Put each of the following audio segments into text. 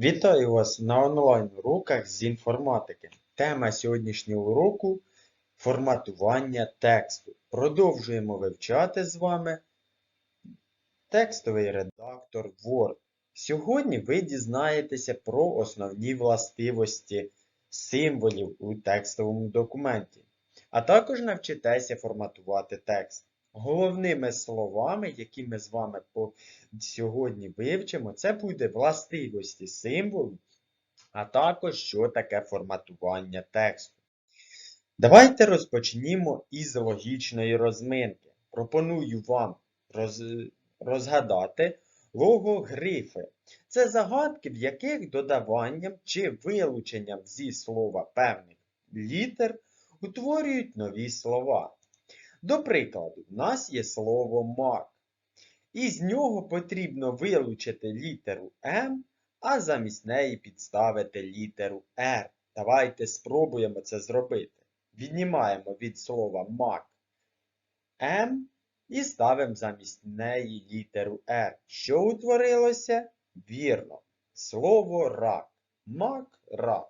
Вітаю вас на онлайн-уроках з інформатики. Тема сьогоднішнього уроку форматування тексту. Продовжуємо вивчати з вами текстовий редактор Word. Сьогодні ви дізнаєтеся про основні властивості символів у текстовому документі, а також навчитеся форматувати текст. Головними словами, які ми з вами по сьогодні вивчимо, це буде властивості символу, а також що таке форматування тексту. Давайте розпочнімо із логічної розминки. Пропоную вам роз... розгадати логогрифи. Це загадки, в яких додаванням чи вилученням зі слова певних літер утворюють нові слова. До прикладу, в нас є слово мак. І з нього потрібно вилучити літеру М, а замість неї підставити літеру Р. Давайте спробуємо це зробити. Віднімаємо від слова мак М і ставимо замість неї літеру Р. Що утворилося? Вірно. Слово рак. Мак рак.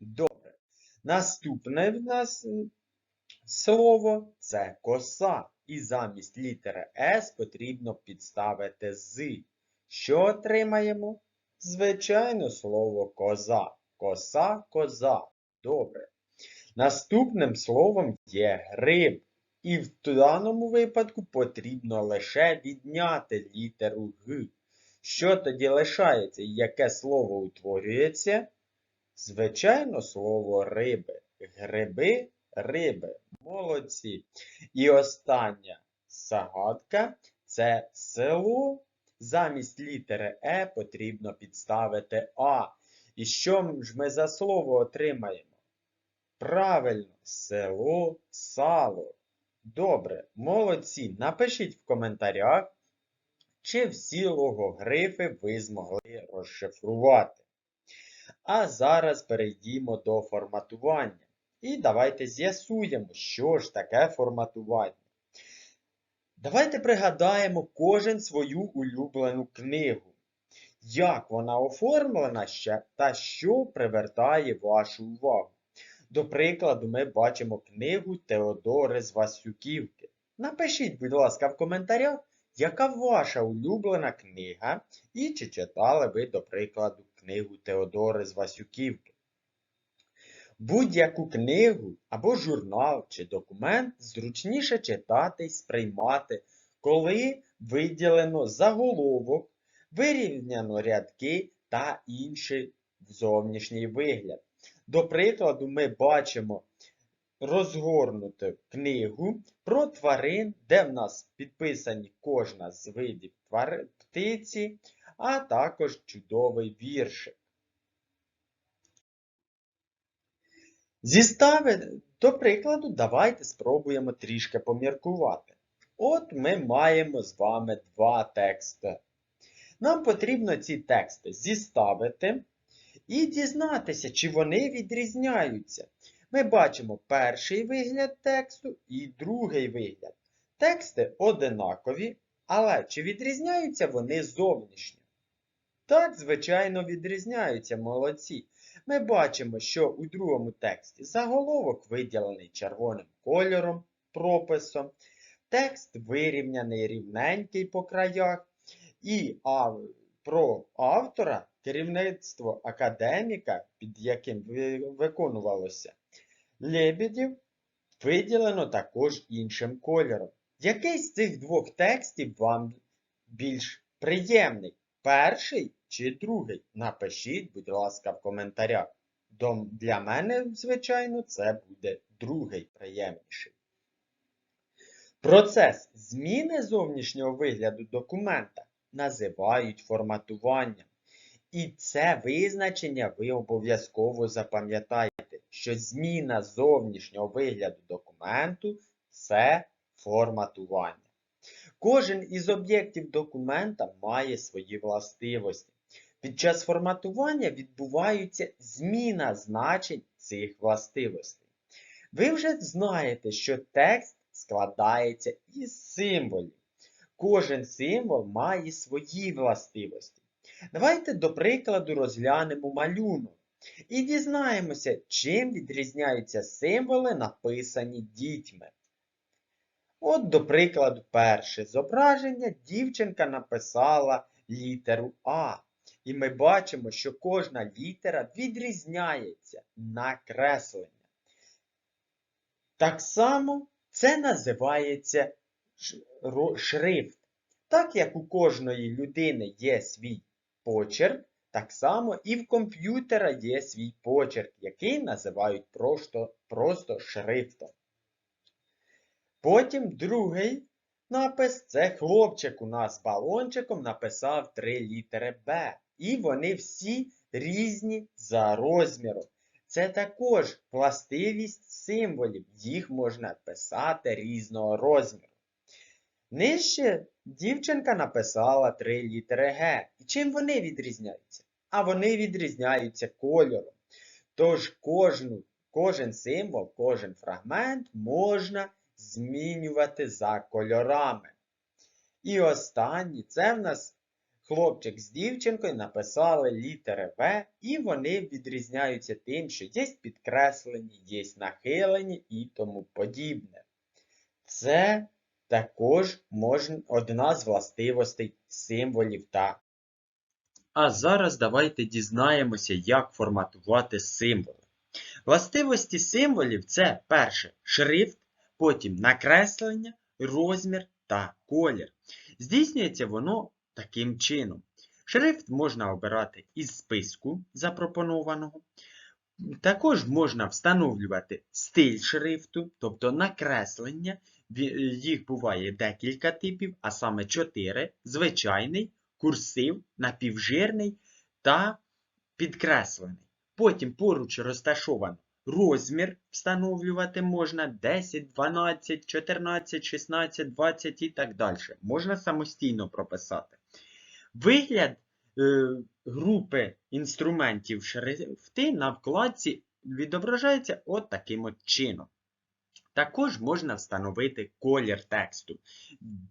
Добре. Наступне в нас слово це коса. І замість літери С потрібно підставити з. Що отримаємо? Звичайно, слово коза. Коса, коза. Добре. Наступним словом є гриб. І в даному випадку потрібно лише відняти літеру Г. Що тоді лишається? І яке слово утворюється? Звичайно, слово риби. Гриби, риби. Молодці. І остання загадка це село. Замість літери Е потрібно підставити А. І що ж ми за слово отримаємо? Правильно, село, сало. Добре, молодці. Напишіть в коментарях, чи всі логогрифи ви змогли розшифрувати. А зараз перейдімо до форматування. І давайте з'ясуємо, що ж таке форматування. Давайте пригадаємо кожен свою улюблену книгу. Як вона оформлена ще та що привертає вашу увагу. До прикладу, ми бачимо книгу Теодори з Васюківки. Напишіть, будь ласка, в коментарях, яка ваша улюблена книга, і чи читали ви, до прикладу, книгу Теодори з Васюківки. Будь-яку книгу або журнал чи документ зручніше читати і сприймати, коли виділено заголовок, вирівняно рядки та інший зовнішній вигляд. До прикладу, ми бачимо розгорнуту книгу про тварин, де в нас підписані кожна з видів птиці, а також чудовий віршик. Зістави, до прикладу, давайте спробуємо трішки поміркувати. От ми маємо з вами два тексти. Нам потрібно ці тексти зіставити і дізнатися, чи вони відрізняються. Ми бачимо перший вигляд тексту і другий вигляд. Тексти одинакові, але чи відрізняються вони зовнішньо? Так, звичайно, відрізняються молодці. Ми бачимо, що у другому тексті заголовок виділений червоним кольором, прописом, текст вирівняний рівненький по краях, і про автора керівництво академіка, під яким виконувалося Лебедів, виділено також іншим кольором. Який з цих двох текстів вам більш приємний? Перший чи другий? Напишіть, будь ласка, в коментарях. Для мене, звичайно, це буде другий приємніший. Процес зміни зовнішнього вигляду документа називають форматуванням. І це визначення ви обов'язково запам'ятаєте, що зміна зовнішнього вигляду документу це форматування. Кожен із об'єктів документа має свої властивості. Під час форматування відбувається зміна значень цих властивостей. Ви вже знаєте, що текст складається із символів. Кожен символ має свої властивості. Давайте, до прикладу, розглянемо малюнок і дізнаємося, чим відрізняються символи, написані дітьми. От, до прикладу, перше зображення дівчинка написала літеру А. І ми бачимо, що кожна літера відрізняється на креслення. Так само це називається шрифт. Так як у кожної людини є свій почерк, так само і в комп'ютера є свій почерк, який називають просто, просто шрифтом. Потім другий напис це хлопчик у нас балончиком написав три літери Б. І вони всі різні за розміром. Це також властивість символів, їх можна писати різного розміру. Нижче дівчинка написала три літери Г. І чим вони відрізняються? А вони відрізняються кольором. Тож кожну, кожен символ, кожен фрагмент можна змінювати за кольорами. І останній це в нас хлопчик з дівчинкою написали літери В, і вони відрізняються тим, що є підкреслені, є нахилені і тому подібне. Це також можна, одна з властивостей символів та. А зараз давайте дізнаємося, як форматувати символи. Властивості символів це перше шрифт, потім накреслення, розмір та колір. Здійснюється воно таким чином. Шрифт можна обирати із списку запропонованого. Також можна встановлювати стиль шрифту, тобто накреслення. Їх буває декілька типів, а саме 4: звичайний, курсив, напівжирний та підкреслений. Потім поруч розташовано розмір встановлювати можна 10, 12, 14, 16, 20 і так далі. Можна самостійно прописати. Вигляд е, групи інструментів шрифти на вкладці відображається от таким от чином. Також можна встановити колір тексту,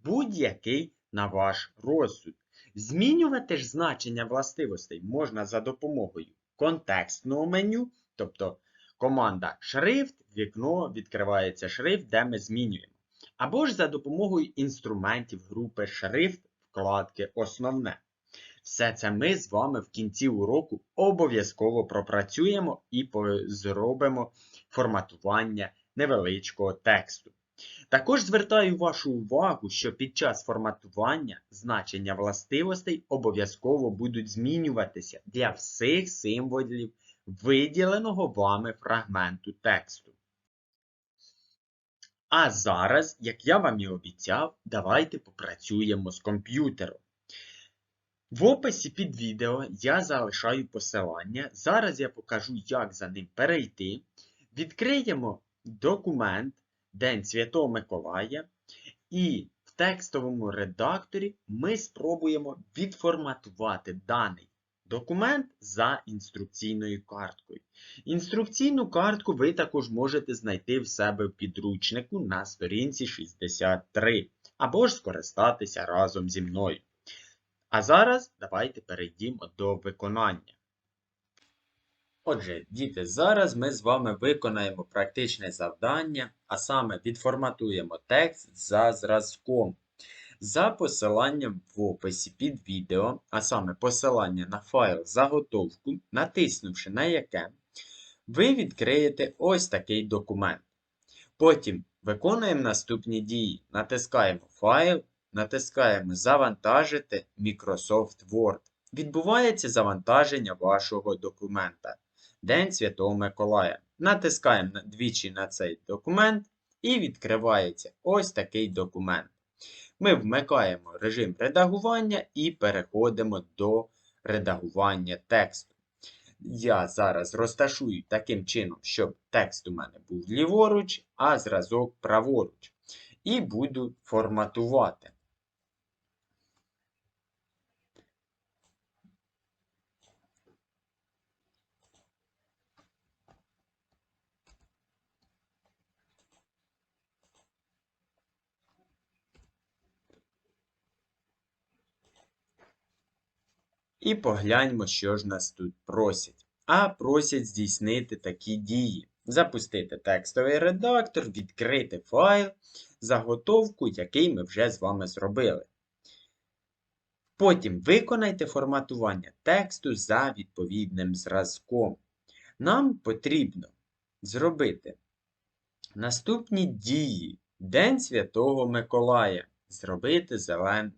будь-який на ваш розсуд. Змінювати ж значення властивостей можна за допомогою контекстного меню, тобто команда шрифт, вікно відкривається шрифт, де ми змінюємо. Або ж за допомогою інструментів групи шрифт вкладки Основне. Все це ми з вами в кінці уроку обов'язково пропрацюємо і зробимо форматування невеличкого тексту. Також звертаю вашу увагу, що під час форматування значення властивостей обов'язково будуть змінюватися для всіх символів виділеного вами фрагменту тексту. А зараз, як я вам і обіцяв, давайте попрацюємо з комп'ютером. В описі під відео я залишаю посилання. Зараз я покажу, як за ним перейти. Відкриємо документ День Святого Миколая. І в текстовому редакторі ми спробуємо відформатувати даний документ за інструкційною карткою. Інструкційну картку ви також можете знайти в себе в підручнику на сторінці 63, або ж скористатися разом зі мною. А зараз давайте перейдімо до виконання. Отже, діти, зараз ми з вами виконаємо практичне завдання, а саме відформатуємо текст за зразком. За посиланням в описі під відео, а саме посилання на файл заготовку, натиснувши на яке, ви відкриєте ось такий документ. Потім виконуємо наступні дії. Натискаємо файл, натискаємо Завантажити Microsoft Word. Відбувається завантаження вашого документа. День Святого Миколая. Натискаємо двічі на цей документ і відкривається ось такий документ. Ми вмикаємо режим редагування і переходимо до редагування тексту. Я зараз розташую таким чином, щоб текст у мене був ліворуч, а зразок праворуч. І буду форматувати. І погляньмо, що ж нас тут просять. А просять здійснити такі дії. Запустити текстовий редактор, відкрити файл, заготовку, який ми вже з вами зробили. Потім виконайте форматування тексту за відповідним зразком. Нам потрібно зробити наступні дії. День Святого Миколая. Зробити зелен...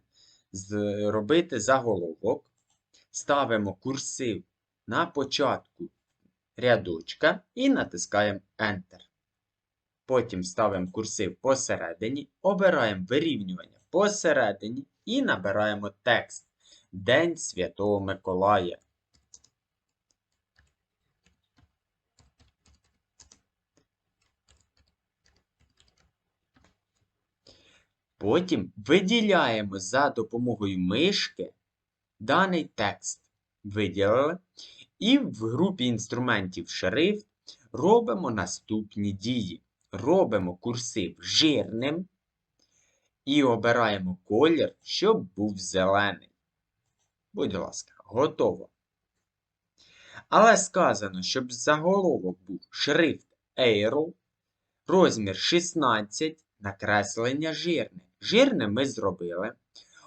зробити заголовок. Ставимо курсив на початку рядочка і натискаємо Enter. Потім ставимо курсив посередині, обираємо вирівнювання посередині і набираємо текст День Святого Миколая. Потім виділяємо за допомогою мишки даний текст. Виділили. І в групі інструментів шрифт робимо наступні дії. Робимо курсив жирним і обираємо колір, щоб був зелений. Будь ласка, готово. Але сказано, щоб заголовок був шрифт Aero, розмір 16, накреслення жирне. Жирне ми зробили.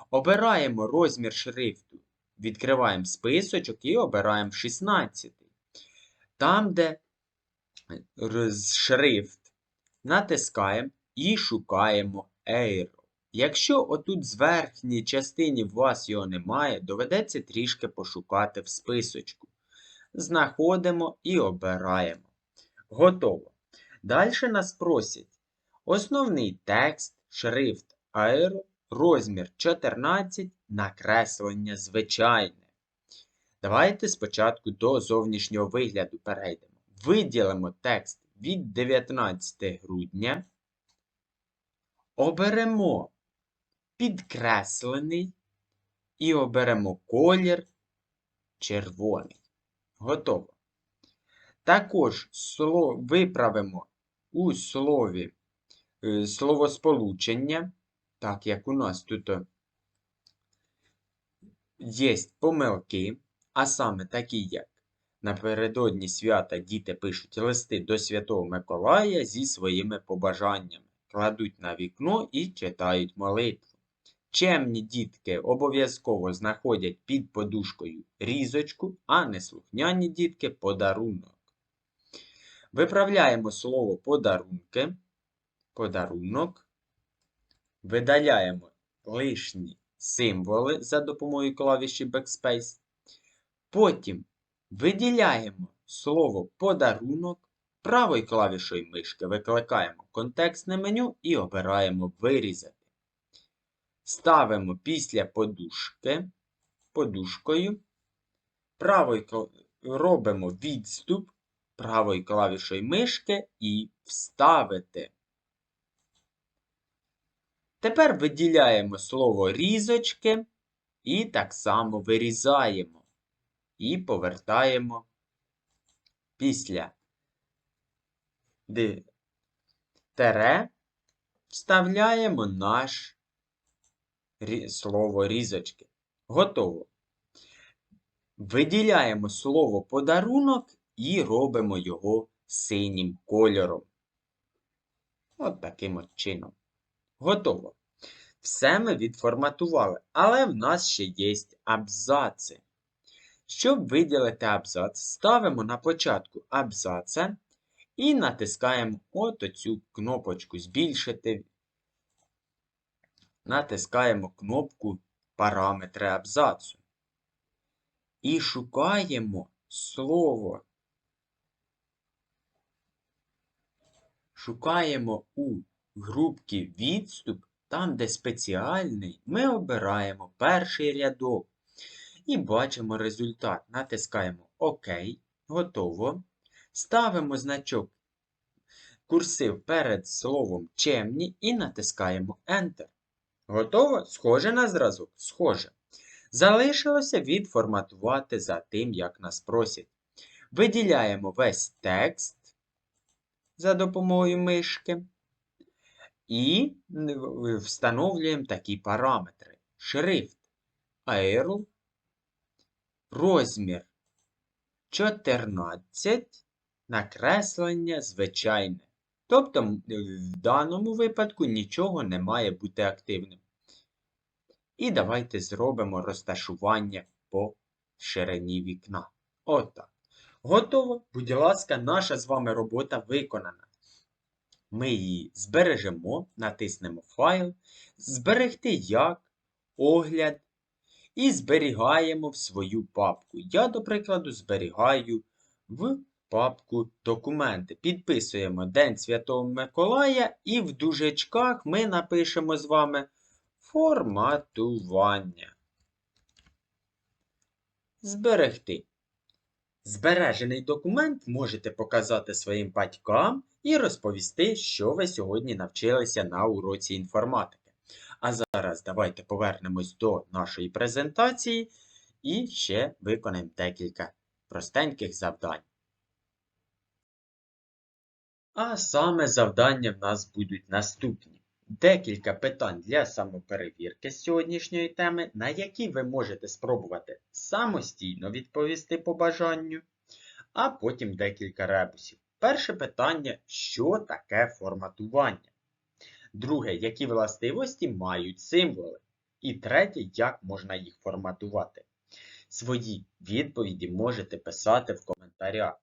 Обираємо розмір шрифту. Відкриваємо списочок і обираємо 16. Там, де шрифт, натискаємо і шукаємо Aero. Якщо отут з верхній частині у вас його немає, доведеться трішки пошукати в списочку. Знаходимо і обираємо. Готово. Далі нас просять основний текст, шрифт Aero, розмір 14, накреслення звичайне. Давайте спочатку до зовнішнього вигляду перейдемо. Виділимо текст від 19 грудня. Оберемо підкреслений і оберемо колір червоний. Готово. Також виправимо у слові е, словосполучення, так як у нас тут є помилки, а саме такі, як напередодні свята діти пишуть листи до Святого Миколая зі своїми побажаннями, кладуть на вікно і читають молитву. Чемні дітки обов'язково знаходять під подушкою різочку, а неслухняні дітки подарунок. Виправляємо слово подарунки, подарунок, видаляємо лишні символи за допомогою клавіші Backspace. Потім виділяємо слово подарунок, правою клавішою мишки викликаємо контекстне меню і обираємо Вирізати. Ставимо після подушки, подушкою, правою робимо відступ правою клавішою мишки і вставити. Тепер виділяємо слово різочки і так само вирізаємо. І повертаємо після тере, вставляємо наш слово різочки. Готово. Виділяємо слово подарунок і робимо його синім кольором. От таким от чином. Готово. Все ми відформатували, але в нас ще є абзаци. Щоб виділити абзац, ставимо на початку абзаца і натискаємо от оцю кнопочку Збільшити. Натискаємо кнопку Параметри абзацу. І шукаємо слово. Шукаємо у групці відступ, там, де спеціальний, ми обираємо перший рядок і бачимо результат. Натискаємо ОК. Готово. Ставимо значок курсив перед словом чемні і натискаємо Enter. Готово? Схоже на зразок? Схоже. Залишилося відформатувати за тим, як нас просять. Виділяємо весь текст за допомогою мишки. І встановлюємо такі параметри. Шрифт Aero, розмір 14, накреслення звичайне. Тобто в даному випадку нічого не має бути активним. І давайте зробимо розташування по ширині вікна. Отак. Готово. Будь ласка, наша з вами робота виконана. Ми її збережемо, натиснемо файл, зберегти як, огляд і зберігаємо в свою папку. Я, до прикладу, зберігаю в папку документи. Підписуємо День Святого Миколая і в дужечках ми напишемо з вами форматування. Зберегти. Збережений документ можете показати своїм батькам і розповісти, що ви сьогодні навчилися на уроці інформатики. А зараз давайте повернемось до нашої презентації і ще виконаємо декілька простеньких завдань. А саме завдання в нас будуть наступні. Декілька питань для самоперевірки з сьогоднішньої теми, на які ви можете спробувати самостійно відповісти по бажанню, а потім декілька ребусів. Перше питання, що таке форматування? Друге, які властивості мають символи? І третє, як можна їх форматувати? Свої відповіді можете писати в коментарях.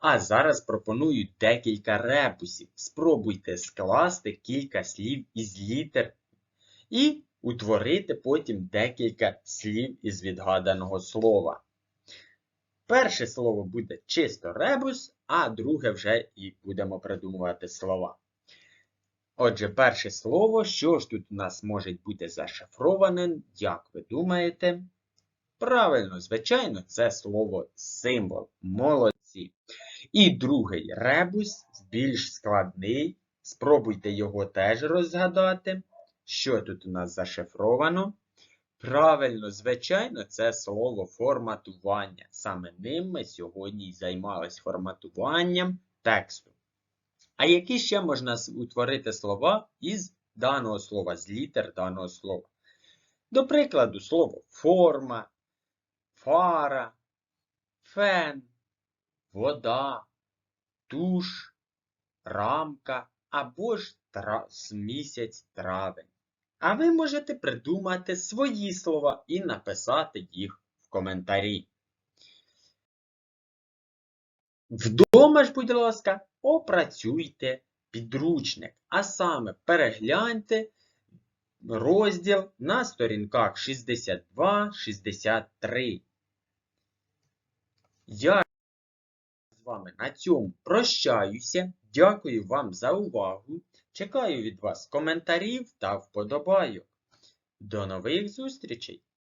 А зараз пропоную декілька ребусів. Спробуйте скласти кілька слів із літер і утворити потім декілька слів із відгаданого слова. Перше слово буде чисто ребус, а друге вже і будемо придумувати слова. Отже, перше слово, що ж тут у нас може бути зашифроване, як ви думаєте? Правильно, звичайно, це слово символ. Молодці. І другий ребус, більш складний. Спробуйте його теж розгадати. Що тут у нас зашифровано? Правильно, звичайно, це слово форматування. Саме ним ми сьогодні й займались форматуванням тексту. А які ще можна утворити слова із даного слова, з літер даного слова? До прикладу, слово форма, фара, фен, вода, туш, рамка або ж тра... місяць травень. А ви можете придумати свої слова і написати їх в коментарі. Вдома ж, будь ласка, опрацюйте підручник, а саме перегляньте розділ на сторінках 62-63. Вами на цьому прощаюся. Дякую вам за увагу. Чекаю від вас коментарів та вподобайок. До нових зустрічей!